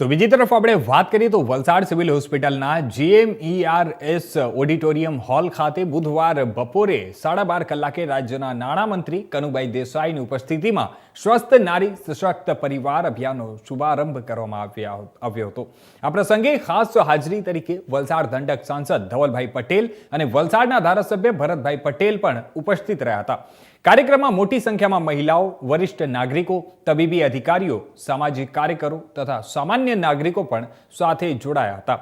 તો બીજી તરફ આપણે વાત કરીએ તો વલસાડ સિવિલ હોસ્પિટલના જીએમઈઆરએસ ઓડિટોરિયમ હોલ ખાતે બુધવાર બપોરે સાડા બાર કલાકે રાજ્યના નાણામંત્રી કનુભાઈ દેસાઈની ઉપસ્થિતિમાં સ્વસ્થ નારી સશક્ત પરિવાર અભિયાનનો શુભારંભ કરવામાં આવ્યો હતો. આ પ્રસંગે ખાસ હાજરી તરીકે વલસાડ દંડક સાંસદ ધવલભાઈ પટેલ અને વલસાડના ધારાસભ્ય ભરતભાઈ પટેલ પણ ઉપસ્થિત રહ્યા હતા. કાર્યક્રમમાં મોટી સંખ્યામાં મહિલાઓ, વરિષ્ઠ નાગરિકો, તબીબી અધિકારીઓ, સામાજિક કાર્યકરો તથા સામાન્ય નાગરિકો પણ સાથે જોડાયા હતા.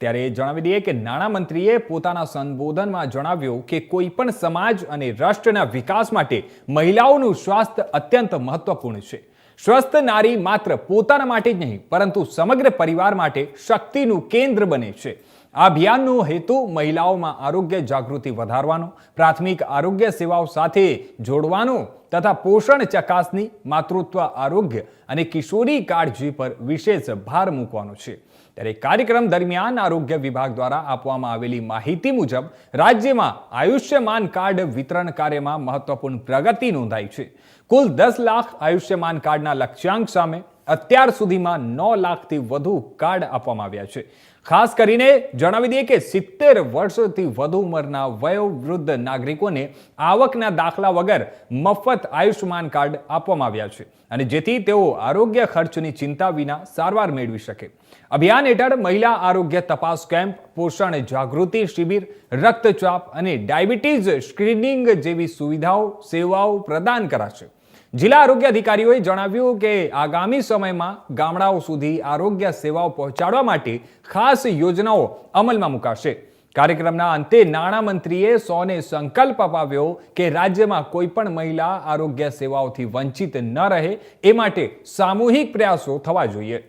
ત્યારે જણાવી દઈએ કે નાણામંત્રીએ પોતાના સંબોધનમાં જણાવ્યું કે કોઈ પણ સમાજ અને રાષ્ટ્રના વિકાસ માટે મહિલાઓનું સ્વાસ્થ્ય અત્યંત મહત્વપૂર્ણ છે. સ્વસ્થ નારી માત્ર પોતાના માટે જ નહીં, પરંતુ સમગ્ર પરિવાર માટે શક્તિનું કેન્દ્ર બને છે. આ અભિયાનનો હેતુ મહિલાઓમાં આરોગ્ય જાગૃતિ વધારવાનો, પ્રાથમિક આરોગ્ય સેવાઓ સાથે જોડવાનો તથા પોષણ ચકાસણી, માતૃત્વ આરોગ્ય અને કિશોરી કાળજી પર વિશેષ ભાર મૂકવાનો છે. ત્યારે કાર્યક્રમ દરમિયાન આરોગ્ય વિભાગ દ્વારા આપવામાં આવેલી માહિતી મુજબ રાજ્યમાં આયુષ્યમાન કાર્ડ વિતરણ કાર્યમાં મહત્વપૂર્ણ પ્રગતિ નોંધાઈ છે. કુલ દસ લાખ આયુષ્યમાન કાર્ડના લક્ષ્યાંક સામે અત્યાર સુધીમાં નવ લાખથી વધુ કાર્ડ આપવામાં આવ્યા છે. ખાસ કરીને જણાવી દઈએ કે સિત્તેર વર્ષથી વધુ ઉંમરના વયોવૃદ્ધ નાગરિકોને આવકના દાખલા વગર મફત આયુષ્યમાન કાર્ડ આપવામાં આવ્યા છે અને જેથી તેઓ આરોગ્ય ખર્ચની ચિંતા વિના સારવાર મેળવી શકે. અભિયાન હેઠળ મહિલા આરોગ્ય તપાસ કેમ્પ, પોષણ જાગૃતિ શિબિર, રક્તચાપ અને ડાયાબિટીસ સ્ક્રીનિંગ જેવી સુવિધાઓ, સેવાઓ પ્રદાન કરાશે. જિલ્લા આરોગ્ય અધિકારીઓએ જણાવ્યું કે આગામી સમયમાં ગામડાઓ સુધી આરોગ્ય સેવાઓ પહોંચાડવા માટે ખાસ યોજનાઓ અમલમાં મુકાશે. કાર્યક્રમના અંતે નાણામંત્રીએ સૌને સંકલ્પ અપાવ્યો કે રાજ્યમાં કોઈ પણ મહિલા આરોગ્ય સેવાઓથી વંચિત ન રહે, એ માટે સામૂહિક પ્રયાસો થવા જોઈએ.